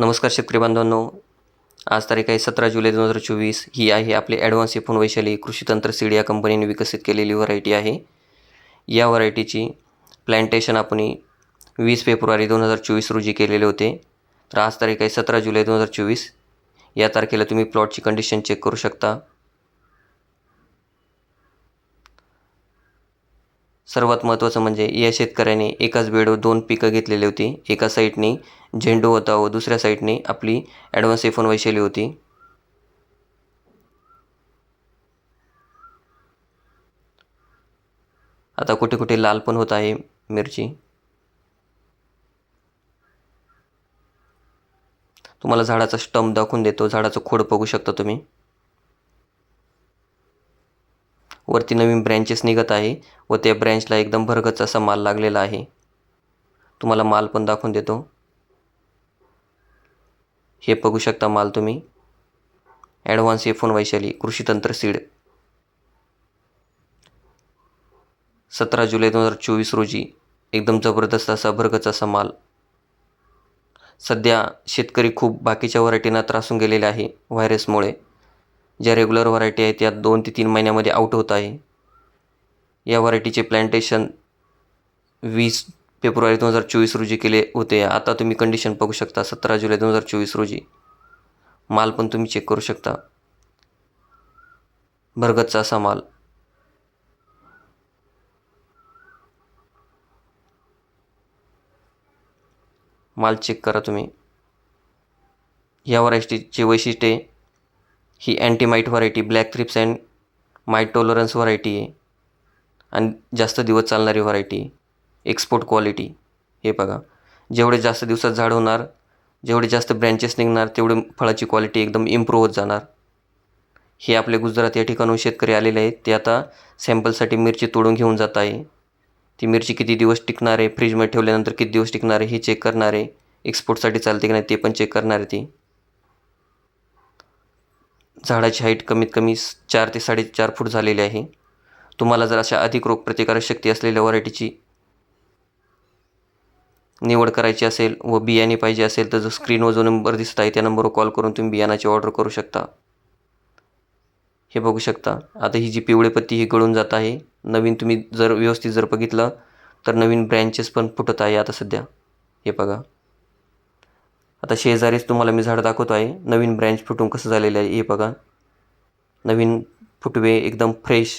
नमस्कार शेतकरी बांधवांनो. आज तारीख आहे सतरा जुलै दोन हजार चोवीस. ही आहे आपली ॲडव्हान्स एफोन वैशाली कृषी तंत्र सीड या कंपनीने विकसित केलेली व्हरायटी आहे. या व्हरायटीची प्लॅन्टेशन आपण वीस फेब्रुवारी दोन हजार चोवीस रोजी केलेले होते. तर आज तारीख आहे सतरा जुलै दोन हजार चोवीस. या तारखेला तुम्ही प्लॉटची कंडिशन चेक करू शकता. सर्वात महत्त्वाचं म्हणजे या शेतकऱ्याने एकाच बेडवर दोन पिकं घेतलेली होती. एका साईडनी झेंडू होता व दुसऱ्या साईडने आपली ॲडव्हान्स एफोन वैशाली होती. आता कुठे कुठे लाल पण होत आहे मिरची. तुम्हाला झाडाचा स्टंप दाखवून देतो. झाडाचं खोड बघू शकता तुम्ही. वरती नवीन ब्रँचेस निघत आहे व त्या ब्रँचला एकदम भरगच असा माल लागलेला आहे. तुम्हाला माल पण दाखवून देतो. हे बघू शकता माल तुम्ही. ॲडव्हान्स एफोन वैशाली कृषी तंत्र सीड सतरा जुलै दोन हजार चोवीस रोजी एकदम जबरदस्त असा भरगच असा माल. सध्या शेतकरी खूप बाकीच्या व्हरायटींना त्रासून गेलेले आहे व्हायरसमुळे ज्या रेग्युलर व्हरायटी आहेत त्या दोन ते तीन महिन्यामध्ये आउट होत आहे. या व्हरायटीचे प्लांटेशन वीस फेब्रुवारी दोन हजार चोवीस रोजी केले होते. आता तुम्ही कंडिशन बघू शकता सतरा जुलै दोन हजार चोवीस रोजी. माल पण तुम्ही चेक करू शकता. भरगतचा असा माल. माल चेक करा तुम्ही. या व्हरायटीचे वैशिष्ट्ये ही antimite variety black thrips and mite tolerance variety आहे. आणि जास्त दिवस चालणारी व्हरायटी एक्सपोर्ट क्वालिटी हे बघा. जेवढे जास्त दिवसात झाड होणार जेवढे जास्त ब्रँचेस निघणार तेवढे फळाची क्वालिटी एकदम इम्प्रूव्ह होत जाणार. हे आपले गुजरात या ठिकाणून शेतकरी आलेले आहेत. ते आता सॅम्पलसाठी मिरची तोडून घेऊन जात आहे. ती मिरची किती दिवस टिकणार आहे? फ्रीजमध्ये ठेवल्यानंतर किती दिवस टिकणार आहे? हे चेक करणार आहे. एक्सपोर्टसाठी चालते की नाही ते पण चेक करणार आहे ती. झाडाची हाईट कमीत कमी चार ते साडेचार फूट झालेली आहे. तुम्हाला जर अशा अधिक रोगप्रतिकारक शक्ती असलेल्या व्हरायटीची निवड करायची असेल व बियाणे पाहिजे असेल तर जो स्क्रीनवर जो नंबर दिसत आहे त्या नंबरवर कॉल करून तुम्ही बियाणाची ऑर्डर करू शकता. हे बघू शकता. आता ही जी पिवळे पत्ती ही गळून जात आहे. नवीन तुम्ही जर व्यवस्थित जर बघितलं तर नवीन ब्रँचेस पण फुटत आहे आता सध्या. हे बघा. आता शेजारीच तुम्हाला मी झाड दाखवतो आहे. नवीन ब्रँच फुटून कसं झालेलं आहे हे बघा. नवीन फुटवे एकदम फ्रेश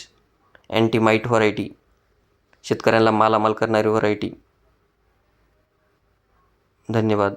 अँटीमाईट व्हरायटी शेतकऱ्यांना मालामाल करणारी व्हरायटी धन्यवाद.